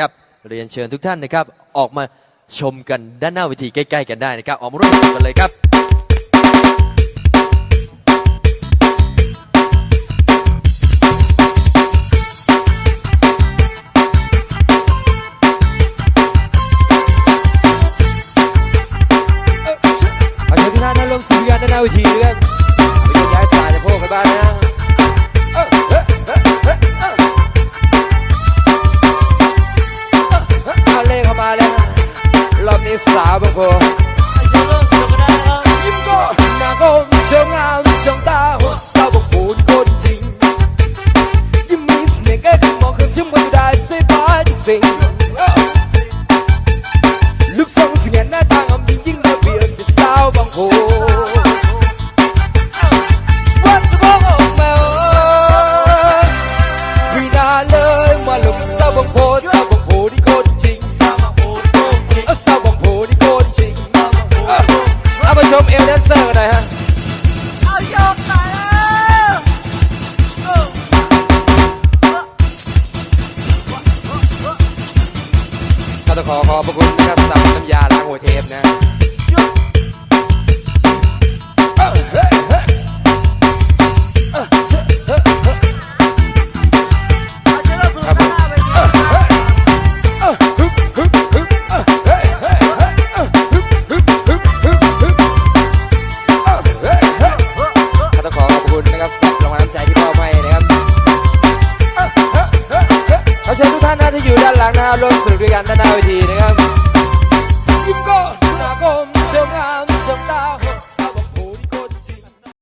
ครับเรียนเชิญทุกท่านนะครับ ออกมาชมกันด้านหน้าเวทีใกล้ๆกันได้นะครับ ออกมาร่วมกันเลยครับขอเชิญทุกท่านนะร่วมสื่อกันด้านหน้าเวทีด้วยไม่ต้องย้ายสายจะพกกั เลขเข้ามาแล้ว รอบนี้สาวบางคนยิ้มก็หน้าก็เชิงงามเชิงตาหัวสาวบางคนคนจริง ยิ้มมีเสน่ห์แค่คำมองคำจิ้มก็ได้สิบาทจริง ชมเอลแดนเซอร์กันหน่อยฮะเอายกหน่อยแล้วเออก็ต้องขอขอบพระคุณนะครับสำหรับน้ำยาล้างหัวเทปนะ คุณนะครับสำหรับรางวัลน้ำใจที่มอบให้นะครับเขอเชิญทุกท่านนะที่อยู่ด้านหลังนะครับร่วมสนุกด้วยกันด้านหน้าเวทีนะครับยิ้มก็หน้าก็